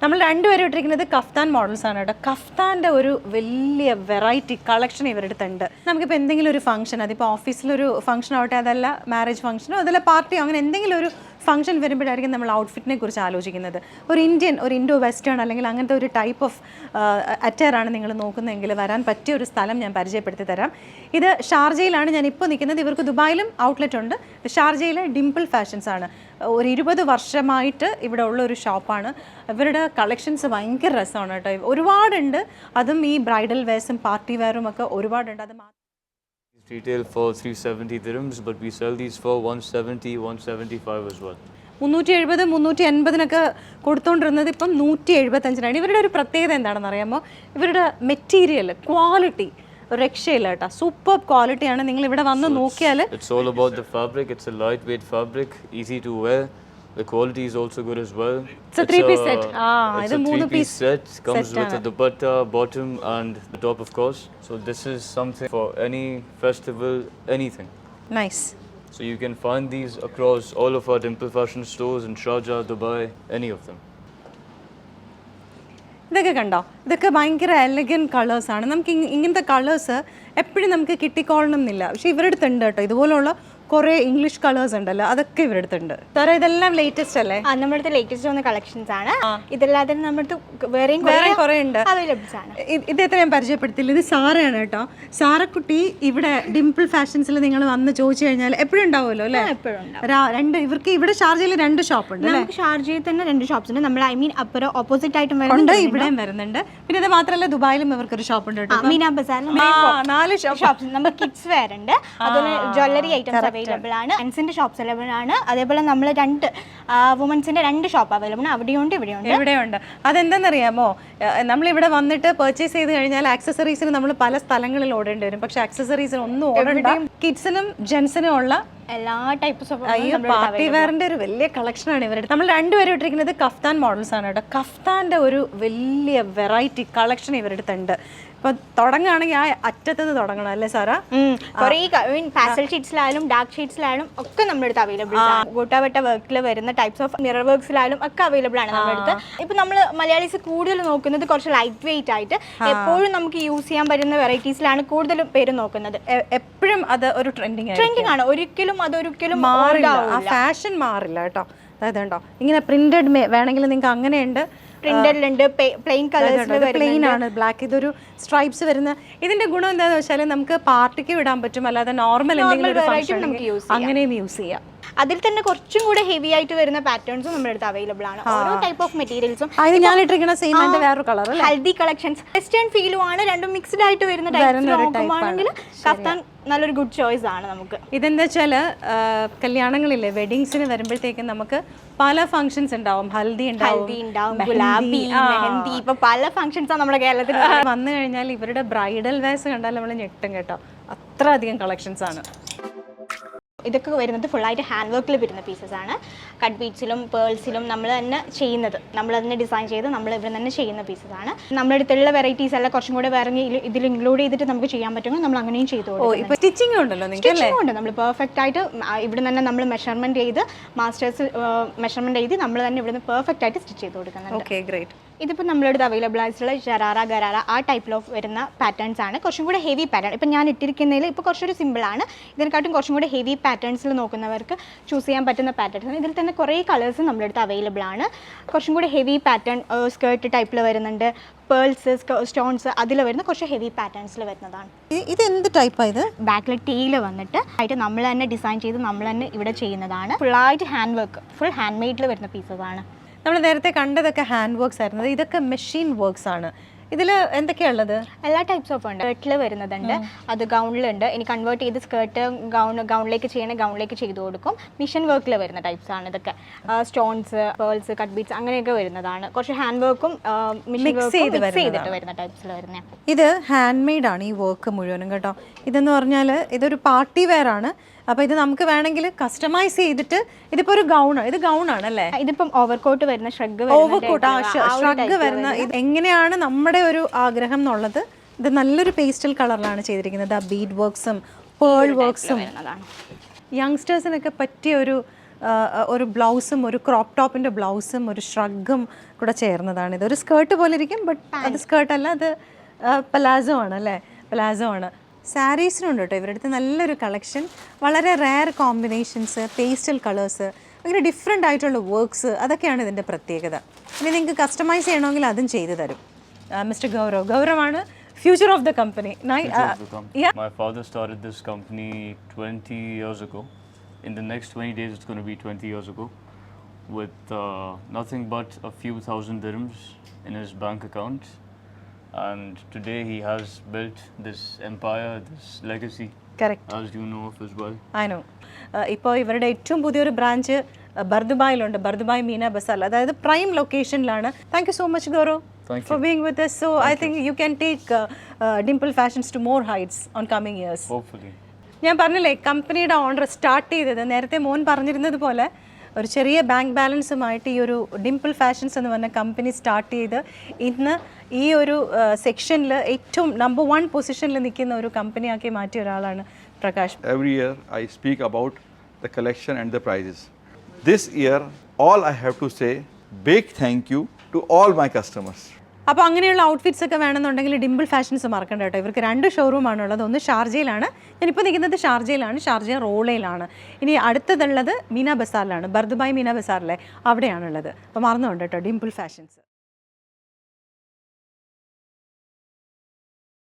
നമ്മൾ രണ്ടുപേരും ഇട്ടിരിക്കുന്നത് കഫ്താൻ മോഡൽസ് ആണ് കേട്ടോ. കഫ്താന്റെ ഒരു വലിയ വെറൈറ്റി കളക്ഷൻ ഇവരുടെ അടുത്തുണ്ട് നമുക്കിപ്പോൾ എന്തെങ്കിലും ഒരു ഫംഗ്ഷൻ അതിപ്പോൾ ഓഫീസിലൊരു ഫംഗ്ഷൻ ആവട്ടെ അതല്ല മാരേജ് ഫംഗ്ഷനോ അതല്ല പാർട്ടിയോ അങ്ങനെ എന്തെങ്കിലും ഒരു ഫംഗ്ഷൻ വരുമ്പോഴായിരിക്കും നമ്മൾ ഔട്ട്ഫിറ്റിനെ കുറിച്ച് ആലോചിക്കുന്നത്. ഒരു ഇന്ത്യൻ ഒരു ഇൻഡോ വെസ്റ്റേൺ അല്ലെങ്കിൽ അങ്ങനത്തെ ഒരു ടൈപ്പ് ഓഫ് അറ്റയറാണ് നിങ്ങൾ നോക്കുന്നതെങ്കിൽ വരാൻ പറ്റിയ ഒരു സ്ഥലം ഞാൻ പരിചയപ്പെടുത്തി തരാം. ഇത് ഷാർജയിലാണ് ഞാൻ ഇപ്പോൾ നിൽക്കുന്നത്. ഇവർക്ക് ദുബായിലും ഔട്ട്ലെറ്റ് ഉണ്ട്. ഷാർജയിലെ ഡിംപിൾ ഫാഷൻസ് ആണ്. ഒരു ഇരുപത് വർഷമായിട്ട് ഇവിടെ ഉള്ള ഒരു ഷോപ്പാണ്. ഇവരുടെ കളക്ഷൻസ് ഭയങ്കര രസമാണ് കേട്ടോ. ഒരുപാടുണ്ട്. അതും ഈ ബ്രൈഡൽ വെയർസും പാർട്ടി വെയറും ഒക്കെ ഒരുപാടുണ്ട്. അത് retail for 370 dirhams, but we sell these for 170, 175 as well. മുന്നൂറ്റി എഴുപത് മുന്നൂറ്റി എൺപതിനൊക്കെ കൊടുത്തുകൊണ്ടിരുന്നത് ഇപ്പം നൂറ്റി എഴുപത്തഞ്ചിനാണ് ഇവരുടെ ഒരു പ്രത്യേകത എന്താണെന്ന് അറിയാമോ? ഇവരുടെ മെറ്റീരിയൽ ക്വാളിറ്റി രക്ഷയില്ല കേട്ടോ. സൂപ്പർ ക്വാളിറ്റിയാണ് നിങ്ങൾ ഇവിടെ വന്ന് നോക്കിയാൽ it's all about the fabric it's a light lightweight fabric easy to wear. The quality is also good as well. It's a three-piece set. Ah, it's ഇത് a മൂന്ന് three-piece piece set. Comes set with a dupatta, bottom, and the top, of course. So this is something for any festival, anything. Nice. So you can find these across all of our Dimple Fashion stores in Sharjah, Dubai, any of them. ഇതൊക്കെ കണ്ടോ ഇതൊക്കെ ഭയങ്കര elegant കളേഴ്സാണ് നമുക്ക് ഇങ് ഇങ്ങനത്തെ colours എപ്പോഴും നമുക്ക് കിട്ടിക്കോളണം എന്നില്ല പക്ഷേ ഇവരുടെ അടുത്തുണ്ട് കേട്ടോ ഇതുപോലുള്ള കുറേ ഇംഗ്ലീഷ് കളേഴ്സ് ഉണ്ടല്ലോ അതൊക്കെ ഇവരുടെ അടുത്തുണ്ട്. സാറേ ഇതെല്ലാം ലേറ്റസ്റ്റ് അല്ലേ? ആ നമ്മുടെ അടുത്ത് ലേറ്റസ്റ്റ് വന്ന കളക്ഷൻസ് ആണ്. ഇതല്ലാതെ നമ്മുടെ അടുത്ത് വേറെയും വേറെ കുറേ ഉണ്ട്. അവൈലബിൾസ് ആണ്. ഇ- ഇദ്ദേഹത്തെ ഞാൻ പരിചയപ്പെടുത്തില്ല ഇത് സാറയാണ് കേട്ടോ. സാറക്കുട്ടി ഇവിടെ ഡിംപിൾ ഫാഷൻസിൽ നിങ്ങൾ വന്ന് ചോദിച്ചു കഴിഞ്ഞാൽ എപ്പോഴും ഉണ്ടാവുമല്ലോ അല്ലേ? എപ്പോഴും രണ്ട് ഇവർക്ക് ഇവിടെ ഷാർജയിൽ രണ്ട് ഷോപ്പ് ഉണ്ട് നമുക്ക് ഷാർജയിൽ തന്നെ രണ്ട് ഷോപ്സ് ഉണ്ട്. നമ്മൾ ഐ മീൻ അപ്പുറം ഓപ്പോസിറ്റ് ആയിട്ടും വരുന്നുണ്ട് ഇവിടെയും വരുന്നുണ്ട്. പിന്നെ അത് മാത്രമല്ല ദുബായിലും ഇവർക്ക് ഒരു ഷോപ്പ് ഉണ്ട് കേട്ടോ. മീനാ ബസാറിൽ ആ, നാല് ഷോപ്പ് ഷോപ്സ് നമുക്ക് കിഡ്സ് വെയർ ഉണ്ട്. അതുപോലെ ജ്വല്ലറി ഐറ്റംസ് അവൈലബിൾ ആണ്. മെൻസിന്റെ ഷോപ്സ് അവൈലബിൾ ആണ്. അതേപോലെ നമ്മൾ രണ്ട് വുമൻസിന്റെ രണ്ട് ഷോപ്പ് അവൈലബിൾ ആണ്. അവിടെയുണ്ട് ഇവിടെയുണ്ട്. എവിടെയുണ്ട് അതെന്താണെന്നറിയാമോ നമ്മൾ ഇവിടെ വന്നിട്ട് പർച്ചേസ് ചെയ്ത് കഴിഞ്ഞാൽ ആക്സസറീസിന് നമ്മൾ പല സ്ഥലങ്ങളിൽ ഓടേണ്ടി വരും. പക്ഷെ ആക്സസറീസിന് ഒന്നും ഓടണ്ട. കിഡ്സിനും ജെൻസിനും ഉള്ള എല്ലാ ടൈപ്പ്സ് ഓഫ് അയ്യോ പാർട്ടി വെയറിന്റെ ഒരു വലിയ കളക്ഷനാണ് ഇവരുടെ നമ്മൾ രണ്ടുപേരും ഇട്ടിരിക്കുന്നത് കഫ്താൻ മോഡൽസ് ആണ് കേട്ടോ. കഫ്താന്റെ ഒരു വലിയ വെറൈറ്റി കളക്ഷൻ ഇവരുടെ അടുത്തുണ്ട് ഇപ്പൊ തുടങ്ങുകയാണെങ്കിൽ ആ അറ്റത്തുനിന്ന് തുടങ്ങണം അല്ലേ സാറാ? കുറേ മീൻ പാസൽ ഷീറ്റ്സിലായാലും ഡാർക്ക് ഷീറ്റ്സിലായാലും ഒക്കെ നമ്മുടെ അടുത്ത് അവൈലബിൾ ആണ്. കൂട്ടാവട്ട വർക്കിൽ വരുന്ന ടൈപ്സ് ഓഫ് മിറർ വർക്ക്സിലായാലും ഒക്കെ അവൈലബിൾ ആണ് നമ്മുടെ അടുത്ത്. ഇപ്പൊ നമ്മൾ മലയാളീസ് കൂടുതൽ നോക്കുന്നത് കുറച്ച് ലൈറ്റ് വെയിറ്റ് ആയിട്ട് എപ്പോഴും നമുക്ക് യൂസ് ചെയ്യാൻ പറ്റുന്ന വെറൈറ്റീസിലാണ് കൂടുതലും പേര് നോക്കുന്നത്. എപ്പോഴും അത് ഒരു ട്രെൻഡിങ് ട്രെൻഡിങ് ആണ്. ഒരിക്കലും അതൊരിക്കലും മാറില്ല. ആ ഫാഷൻ മാറില്ല കേട്ടോ. അതായത് ഉണ്ടോ ഇങ്ങനെ പ്രിന്റഡ് വേണമെങ്കിൽ നിങ്ങൾക്ക് അങ്ങനെയുണ്ട്. പ്രിന്റഡിലുണ്ട് പ്ലെയിൻ കളേഴ്സ് പ്ലെയിൻ ആണ് ബ്ലാക്ക് ഇതൊരു സ്ട്രൈപ്സ് വരുന്ന ഇതിന്റെ ഗുണം എന്താണെന്ന് വെച്ചാൽ നമുക്ക് പാർട്ടിക്ക് വിടാൻ പറ്റും. അല്ലാതെ നോർമൽ എന്തെങ്കിലും. അങ്ങനെയും യൂസ് ചെയ്യാം. അതിൽ തന്നെ കുറച്ചും കൂടെ ഹെവി ആയിട്ട് വരുന്ന പാറ്റേൺസും നമ്മുടെ അടുത്ത് അവൈലബിൾ ആണ്. ഓരോ ടൈപ്പ് ഓഫ് മെറ്റീരിയൽസും ഞാൻ ഇട്ടിരിക്കുന്ന സെയിം വേറെ കളർ കളക്ഷൻസ് വെസ്റ്റേൺ ഫീലും ആണ്. രണ്ടും മിക്സ്ഡ് ആയിട്ട് വരുന്ന ടൈപ്പ് കഫ്താൻ നല്ലൊരു ഗുഡ് ചോയ്സ് ആണ് നമുക്ക്. ഇതെന്താ വെച്ചാൽ കല്യാണങ്ങളില്ലേ വെഡിങ്സിന് വരുമ്പോഴത്തേക്കും നമുക്ക് പല ഫംഗ്ഷൻസ് ഉണ്ടാവും. ഹൽദി ഉണ്ടാവും ഗുലാബി. മെഹന്തി ഇപ്പൊ പല ഫംഗ്ഷൻസ് ആണ് നമ്മുടെ കേരളത്തിൽ വന്നു കഴിഞ്ഞാൽ ഇവരുടെ ബ്രൈഡൽ വേഴ്സ് കണ്ടാൽ നമ്മൾ ഞെട്ടും കേട്ടോ. അത്ര അധികം കളക്ഷൻസ് ആണ്. ഇതൊക്കെ വരുന്നത് ഫുള്ളായിട്ട് ഹാൻഡ് വർക്കിൽ വരുന്ന പീസസ് ആണ്. കട്ട് ബീറ്റ്സിലും പേൾസിലും നമ്മൾ തന്നെ ചെയ്യുന്നത്. നമ്മൾ തന്നെ ഡിസൈൻ ചെയ്ത് നമ്മൾ ഇവിടെ തന്നെ ചെയ്യുന്ന പീസസ് ആണ്. നമ്മുടെ അടുത്തുള്ള വെറൈറ്റീസ് എല്ലാം കുറച്ചും കൂടെ വേറെ ഇതിൽ ഇൻക്ലൂഡ് ചെയ്തിട്ട് നമുക്ക് ചെയ്യാൻ പറ്റുമെങ്കിൽ നമ്മൾ അങ്ങനെയും ചെയ്തു കൊടുക്കും. സ്റ്റിച്ചിങ് ഉണ്ടല്ലോ സ്റ്റിച്ചിങ് ഉണ്ട്. നമ്മൾ പെർഫെക്റ്റ് ആയിട്ട് ഇവിടെ തന്നെ നമ്മൾ മെഷർമെന്റ് ചെയ്ത് മാസ്റ്റേഴ്സ് മെഷർമെന്റ് ചെയ്ത് നമ്മൾ തന്നെ ഇവിടുന്ന് പെർഫെക്റ്റ് ആയിട്ട് സ്റ്റിച്ച് ചെയ്ത് കൊടുക്കുന്നുണ്ട്. ഓക്കെ ഗ്രേറ്റ് ഇതിപ്പോൾ നമ്മളടുത്ത് അവൈലബിൾ ആയിട്ടുള്ള ജറാറ ഗരാറ ആ ടൈപ്പിൽ ഓഫ് വരുന്ന പാറ്റേൺസ് ആണ്. കുറച്ചും കൂടെ ഹെവി പാറ്റേൺ ഇപ്പം ഞാൻ ഇട്ടിരിക്കുന്നതിൽ ഇപ്പോൾ കുറച്ചൊരു സിമ്പിൾ ആണ്. ഇതിനെക്കാട്ടും കുറച്ചും കൂടെ ഹെവി പാറ്റേൺസിൽ നോക്കുന്നവർക്ക് ചൂസ് ചെയ്യാൻ പറ്റുന്ന പാറ്റേൺസ് ആണ്. ഇതിൽ തന്നെ കുറേ കളേഴ്സ് നമ്മളെടുത്ത് അവൈലബിൾ ആണ്. കുറച്ചും കൂടെ ഹെവി പാറ്റേൺ സ്കേർട്ട് ടൈപ്പിൽ വരുന്നുണ്ട്. പേൾസ് സ്റ്റോൺസ് അതിൽ വരുന്ന കുറച്ച് ഹെവി പാറ്റേൺസിൽ വരുന്നതാണ്. ഇത് എന്ത് ടൈപ്പാ ഇത്? ബാക്കിൽ ടീയിൽ വന്നിട്ട് ആയിട്ട് നമ്മൾ തന്നെ ഡിസൈൻ ചെയ്ത് നമ്മൾ തന്നെ ഇവിടെ ചെയ്യുന്നതാണ്. ഫുള്ളായിട്ട് ഹാൻഡ് വർക്ക് ഫുൾ ഹാൻഡ് മെയ്ഡിൽ വരുന്ന പീസസ് ആണ്. നമ്മൾ നേരത്തെ കണ്ടതൊക്കെ ഹാൻഡ് വർക്ക്സ് ആയിരുന്നത് ഇതൊക്കെ മെഷീൻ വർക്ക്സ് ആണ്. ഇതിൽ എന്തൊക്കെയാണുള്ളത് എല്ലാ ടൈപ്സ് ഓഫ് ഉണ്ട്. സ്കേർട്ടിൽ വരുന്നതുണ്ട്. അത് ഗൗണിലുണ്ട് ഇനി കൺവേർട്ട് ചെയ്ത് സ്കേർട്ട് ഗൗൺ ഗൗണിലേക്ക് ചെയ്യണ ഗൗണിലേക്ക് ചെയ്തു കൊടുക്കും. മിഷൻ വർക്കിൽ വരുന്ന ടൈപ്സ് ആണ് ഇതൊക്കെ. സ്റ്റോൺസ് പേൾസ് കട്ട് ബീറ്റ്സ് അങ്ങനെയൊക്കെ വരുന്നതാണ്. കുറച്ച് ഹാൻഡ് വർക്കും മിക്സ് ചെയ്ത് മിക്സ് ചെയ്തിട്ട് വരുന്ന ടൈപ്സിൽ വരുന്നത് ഇത് ഹാൻഡ് മെയ്ഡ് ആണ് ഈ വർക്ക് മുഴുവനും കേട്ടോ. ഇതെന്ന് പറഞ്ഞാൽ ഇതൊരു പാർട്ടി വെയർ ആണ്. അപ്പോൾ ഇത് നമുക്ക് വേണമെങ്കിൽ കസ്റ്റമൈസ് ചെയ്തിട്ട് ഇതിപ്പോൾ ഒരു ഗൗൺ ഇത് ഗൗൺ ആണ് അല്ലേ ഇതിപ്പം ഓവർകോട്ട് വരുന്ന ഷ്രഗ് ഓവർകോട്ട് ആ ഷ്രഗ് വരുന്ന ഇത് എങ്ങനെയാണ് നമ്മുടെ ഒരു ആഗ്രഹം എന്നുള്ളത് ഇത് നല്ലൊരു പേസ്റ്റൽ കളറിലാണ് ചെയ്തിരിക്കുന്നത്. ആ ബീഡ് വർക്ക്സും പേൾ വർക്ക്സും യങ്സ്റ്റേഴ്സിനൊക്കെ പറ്റിയ ഒരു ഒരു ബ്ലൗസും ഒരു ക്രോപ്പ് ടോപ്പിന്റെ ബ്ലൗസും ഒരു ഷ്രഗും കൂടെ ചേർന്നതാണ്. ഇത് ഒരു സ്കേർട്ട് പോലെ ഇരിക്കും ബട്ട് അത് സ്കേർട്ടല്ല അത് പലാസോ ആണ് അല്ലേ? പലാസോ ആണ്. സാരീസിനുണ്ട് കേട്ടോ ഇവരുടെ അടുത്ത് നല്ലൊരു കളക്ഷൻ. വളരെ റയർ കോമ്പിനേഷൻസ് പേസ്റ്റൽ കളേഴ്സ് അങ്ങനെ ഡിഫറെന്റ് ആയിട്ടുള്ള വർക്ക്സ് അതൊക്കെയാണ് ഇതിന്റെ പ്രത്യേകത. ഇനി നിങ്ങൾക്ക് കസ്റ്റമൈസ് ചെയ്യണമെങ്കിൽ അതും ചെയ്തു തരും. Mister Gaurav ഗൗരവാണ് future of the company my the company. My father started this company 20 years ago. In the next 20 days, it's going to be 20 years ago, with uh, nothing but a few thousand dirhams in his bank account. And today he has built this empire, this legacy, Correct. as you know of as well. I know. ഇപ്പോൾ ഇവരുടെ ഏറ്റവും പുതിയൊരു branch ബർദുബായിലുണ്ട്. Bur Dubai Meena Bazaar. അതായത് prime ലൊക്കേഷനിലാണ് thank you so much Gaurav for being with so I think you can take Dimple fashions to more heights on coming years ഞാൻ പറഞ്ഞില്ലേ കമ്പനിയുടെ owner start ചെയ്തത്. നേരത്തെ മോൻ പറഞ്ഞിരുന്നത് പോലെ ഒരു ചെറിയ ബാങ്ക് ബാലൻസുമായിട്ട് ഈ ഒരു ഡിംപിൾ ഫാഷൻസ് എന്ന് പറഞ്ഞ കമ്പനി സ്റ്റാർട്ട് ചെയ്ത് ഇന്ന് ഈ ഒരു സെക്ഷനിൽ ഏറ്റവും നമ്പർ വൺ പൊസിഷനിൽ നിൽക്കുന്ന ഒരു കമ്പനിയാക്കി മാറ്റിയ ഒരാളാണ് Prakash every year I speak about the collection and the prices this year all I have to say big thank you to all my customers. അപ്പോൾ അങ്ങനെയുള്ള ഔട്ട്ഫിറ്റ്സ് ഒക്കെ വേണമെന്നുണ്ടെങ്കിൽ ഡിംപിൾ ഫാഷൻസ് മറക്കണ്ട കേട്ടോ. ഇവർക്ക് രണ്ട് ഷോറൂമാണ് ഉള്ളത്. ഒന്ന് ഷാർജയിലാണ്. ഞാനിപ്പോൾ നിൽക്കുന്നത് ഷാർജയിലാണ്. ഷാർജ റോളയിലാണ്. ഇനി അടുത്തതുള്ളത് മീന ബസാറിലാണ്. ബർദുബായ് മീന ബസാറിലെ അവിടെയാണുള്ളത്. അപ്പോൾ മറന്നുകൊണ്ട് കേട്ടോ ഡിംപിൾ ഫാഷൻസ്